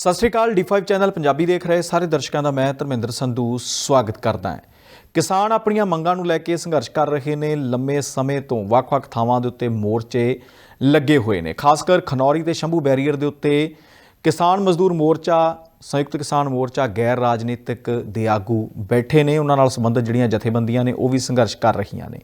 ਸਤਿ ਸ਼੍ਰੀ ਅਕਾਲ D5 channel Punjabi ਦੇਖ ਰਹੇ ਸਾਰੇ ਦਰਸ਼ਕਾਂ ਦਾ ਮੈਂ ਧਰਮਿੰਦਰ ਸੰਧੂ ਸਵਾਗਤ ਕਰਦਾ ਹਾਂ। ਕਿਸਾਨ ਆਪਣੀਆਂ ਮੰਗਾਂ ਨੂੰ ਲੈ ਕੇ ਸੰਘਰਸ਼ ਕਰ ਰਹੇ ਨੇ, ਲੰਮੇ ਸਮੇਂ ਤੋਂ ਵੱਖ-ਵੱਖ ਥਾਵਾਂ ਦੇ ਉੱਤੇ ਮੋਰਚੇ ਲੱਗੇ ਹੋਏ ਨੇ। ਖਾਸ ਕਰ ਖਨੌਰੀ ਤੇ ਸ਼ੰਭੂ ਬੈਰੀਅਰ ਦੇ ਉੱਤੇ ਕਿਸਾਨ ਮਜ਼ਦੂਰ ਮੋਰਚਾ, ਸੰਯੁਕਤ ਕਿਸਾਨ ਮੋਰਚਾ, ਗੈਰ ਰਾਜਨੀਤਿਕ ਦੇ ਆਗੂ ਬੈਠੇ ਨੇ। ਉਹਨਾਂ ਨਾਲ ਸੰਬੰਧਿਤ ਜਿਹੜੀਆਂ ਜਥੇਬੰਦੀਆਂ ਨੇ, ਉਹ ਵੀ ਸੰਘਰਸ਼ ਕਰ ਰਹੀਆਂ ਨੇ।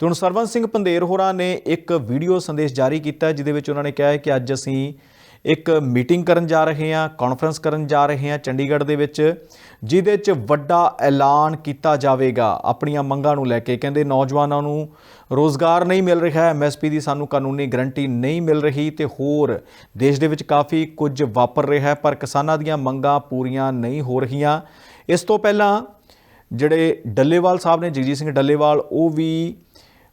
ਤੇ ਹੁਣ ਸਰਵਨ ਸਿੰਘ ਪੰਦੇਰ ਹੋਰਾਂ ਨੇ ਇੱਕ ਵੀਡੀਓ ਸੰਦੇਸ਼ ਜਾਰੀ ਕੀਤਾ, ਜਿਹਦੇ ਵਿੱਚ ਉਹਨਾਂ ਨੇ ਕਿਹਾ ਹੈ ਕਿ ਅੱਜ ਅਸੀਂ ਇੱਕ ਮੀਟਿੰਗ ਕਰਨ ਜਾ ਰਹੇ ਹਾਂ, ਕਾਨਫਰੰਸ ਕਰਨ ਜਾ ਰਹੇ ਹਾਂ ਚੰਡੀਗੜ੍ਹ ਦੇ ਵਿੱਚ, ਜਿਹਦੇ 'ਚ ਵੱਡਾ ਐਲਾਨ ਕੀਤਾ ਜਾਵੇਗਾ ਆਪਣੀਆਂ ਮੰਗਾਂ ਨੂੰ ਲੈ ਕੇ। ਕਹਿੰਦੇ ਨੌਜਵਾਨਾਂ ਨੂੰ ਰੋਜ਼ਗਾਰ ਨਹੀਂ ਮਿਲ ਰਿਹਾ ਐਮਐਸਪੀ ਦੀ ਸਾਨੂੰ ਕਾਨੂੰਨੀ ਗਰੰਟੀ ਨਹੀਂ ਮਿਲ ਰਹੀ ਤੇ ਹੋਰ ਦੇਸ਼ ਦੇ ਵਿੱਚ ਕਾਫੀ ਕੁਝ ਵਾਪਰ ਰਿਹਾ ਹੈ, ਪਰ ਕਿਸਾਨਾਂ ਦੀਆਂ ਮੰਗਾਂ ਪੂਰੀਆਂ ਨਹੀਂ ਹੋ ਰਹੀਆਂ। ਇਸ ਤੋਂ ਪਹਿਲਾਂ ਜਿਹੜੇ ਡੱਲੇਵਾਲ ਸਾਹਿਬ ਨੇ, ਜਗਜੀਤ ਸਿੰਘ ਡੱਲੇਵਾਲ, ਉਹ ਵੀ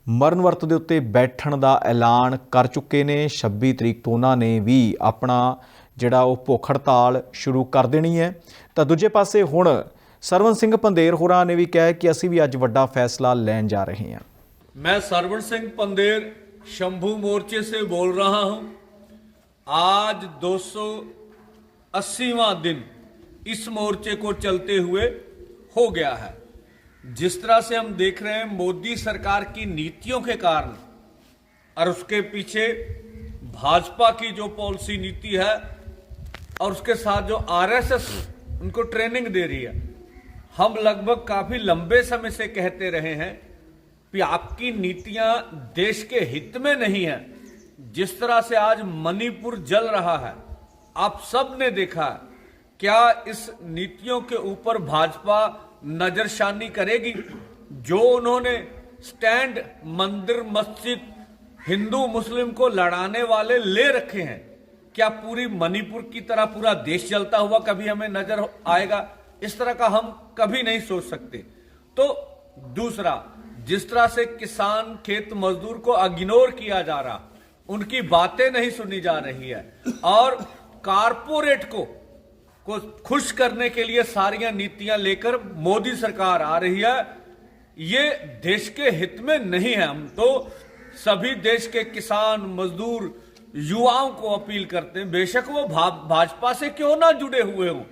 ਮਰਨ ਵਰਤ ਦੇ ਉੱਤੇ ਬੈਠਣ ਦਾ ਐਲਾਨ ਕਰ ਚੁੱਕੇ ਨੇ 26 ਤਰੀਕ ਤੋਂ ਉਹਨਾਂ ਨੇ ਵੀ ਆਪਣਾ ਜਿਹੜਾ ਉਹ ਭੁੱਖ ਹੜਤਾਲ ਸ਼ੁਰੂ ਕਰ ਦੇਣੀ ਹੈ ਤਾਂ ਦੂਜੇ ਪਾਸੇ ਹੁਣ ਸਰਵਨ ਸਿੰਘ ਪੰਦੇਰ ਹੋਰਾਂ ਨੇ ਵੀ ਕਿਹਾ ਹੈ ਕਿ ਅਸੀਂ ਵੀ ਅੱਜ ਵੱਡਾ ਫੈਸਲਾ ਲੈਣ ਜਾ ਰਹੇ ਹਾਂ मैं सरवण सिंह पंदेर शंभू मोर्चे से बोल रहा हूं आज 280वां दिन इस मोर्चे को चलते हुए हो गया है जिस तरह से हम देख रहे हैं, मोदी सरकार की नीतियों के कारण और उसके पीछे भाजपा की जो पॉलिसी नीति है और उसके साथ जो आरएसएस उनको ट्रेनिंग दे रही है, हम लगभग काफ़ी लंबे समय से कहते रहे हैं कि आपकी नीतियाँ देश के हित में नहीं है। जिस तरह से आज मणिपुर जल रहा है, आप सबने देखा क्या इस नीतियों के ऊपर भाजपा नजरशानी करेगी। जो उन्होंने स्टैंड मंदिर मस्जिद हिंदू मुस्लिम को लड़ाने वाले ले रखे हैं, क्या पूरी मणिपुर की तरह पूरा देश जलता हुआ कभी हमें नज़र आएगा? इस तरह का हम कभी नहीं सोच सकते। तो दूसरा, जिस तरह से किसान खेत मजदूर को इग्नोर किया जा रहा, उनकी बातें नहीं सुनी जा रही है और कारपोरेट को को खुश करने के लिए सारियाँ नीतियाँ लेकर मोदी सरकार आ रही है। ये देश के हित में नहीं है हम तो। सभी देश के किसान मजदूर युवाओं को अपील करते हैं बेशक वो भा, भाजपा से क्यों ना जुड़े हुए हों?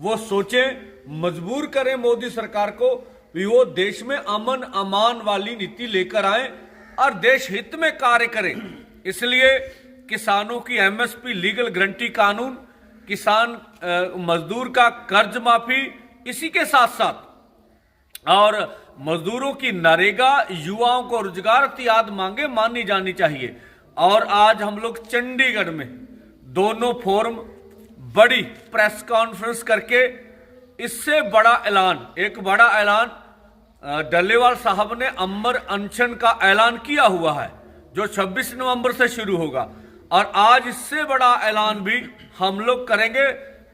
वो सोचें मजबूर करें मोदी सरकार को कि वो देश में अमन अमान वाली नीति लेकर आए और देश हित में कार्य करें। इसलिए किसानों की एमएसपी लीगल गारंटी कानून किसान मजदूर का कर्ज माफ़ी इसी के साथ साथ और मजदूरों की नरेगा, युवाओं को रोज़गार इत्यादि मांगे मानी जानी चाहिए। और आज हम लोग चंडीगढ़ में दोनों फोरम बड़ी प्रेस कॉन्फ्रेंस करके इससे बड़ा ऐलान, एक बड़ा ऐलान डल्लेवाल साहब ने अमर अनशन का ऐलान किया हुआ है, जो 26 नवंबर से शुरू होगा। और आज इससे बड़ा ऐलान भी हम लोग करेंगे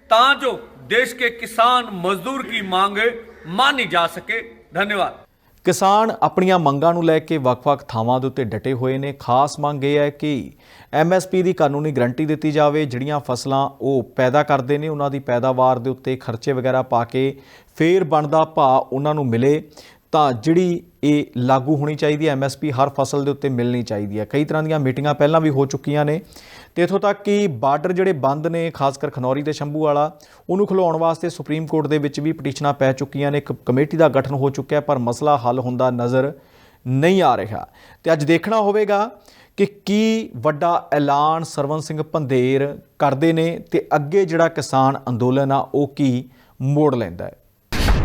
ताजो देश के किसान मजदूर की मांगे मानी जा सके धन्यवाद ਕਿਸਾਨ ਆਪਣੀਆਂ ਮੰਗਾਂ ਨੂੰ ਲੈ ਕੇ ਵੱਖ-ਵੱਖ ਥਾਵਾਂ ਦੇ ਉੱਤੇ ਡਟੇ ਹੋਏ ਨੇ ਖਾਸ ਮੰਗ ਇਹ ਹੈ ਕਿ ਐਮਐਸਪੀ ਦੀ ਕਾਨੂੰਨੀ ਗਰੰਟੀ ਦਿੱਤੀ ਜਾਵੇ ਜਿਹੜੀਆਂ ਫਸਲਾਂ ਉਹ ਪੈਦਾ ਕਰਦੇ ਨੇ ਉਹਨਾਂ ਦੀ ਪੈਦਾਵਾਰ ਦੇ ਉੱਤੇ ਖਰਚੇ ਵਗੈਰਾ ਪਾ ਕੇ ਫੇਰ ਬਣਦਾ ਭਾਅ ਉਹਨਾਂ ਨੂੰ ਮਿਲੇ ਤਾਂ ਜਿਹੜੀ ਇਹ ਲਾਗੂ ਹੋਣੀ ਚਾਹੀਦੀ ਹੈ ਐਮਐਸਪੀ ਹਰ ਫਸਲ ਦੇ ਉੱਤੇ ਮਿਲਣੀ ਚਾਹੀਦੀ ਹੈ। ਕਈ ਤਰ੍ਹਾਂ ਦੀਆਂ ਮੀਟਿੰਗਾਂ ਪਹਿਲਾਂ ਵੀ ਹੋ ਚੁੱਕੀਆਂ ਨੇ ਤੇ ਇਥੋਂ ਤੱਕ ਕਿ ਬਾਰਡਰ ਜਿਹੜੇ ਬੰਦ ਨੇ, ਖਾਸ ਕਰ ਖਨੌਰੀ ਤੇ ਸ਼ੰਭੂ ਵਾਲਾ, ਉਹਨੂੰ ਖੁਲਾਉਣ ਵਾਸਤੇ ਸੁਪਰੀਮ ਕੋਰਟ ਦੇ ਵਿੱਚ ਵੀ ਪਟੀਸ਼ਨਾਂ ਪੈ ਚੁੱਕੀਆਂ ਨੇ। ਇੱਕ ਕਮੇਟੀ ਦਾ ਗਠਨ ਹੋ ਚੁੱਕਿਆ ਪਰ ਮਸਲਾ ਹੱਲ ਹੁੰਦਾ ਨਜ਼ਰ ਨਹੀਂ ਆ ਰਿਹਾ। ਤੇ ਅੱਜ ਦੇਖਣਾ ਹੋਵੇਗਾ ਕਿ ਕੀ ਵੱਡਾ ਐਲਾਨ ਸਰਵਨ ਸਿੰਘ ਪੰਧੇਰ ਕਰਦੇ ਨੇ ਤੇ ਅੱਗੇ ਜਿਹੜਾ ਕਿਸਾਨ ਅੰਦੋਲਨ ਆ, ਉਹ ਕੀ ਮੋੜ ਲੈਂਦਾ ਹੈ।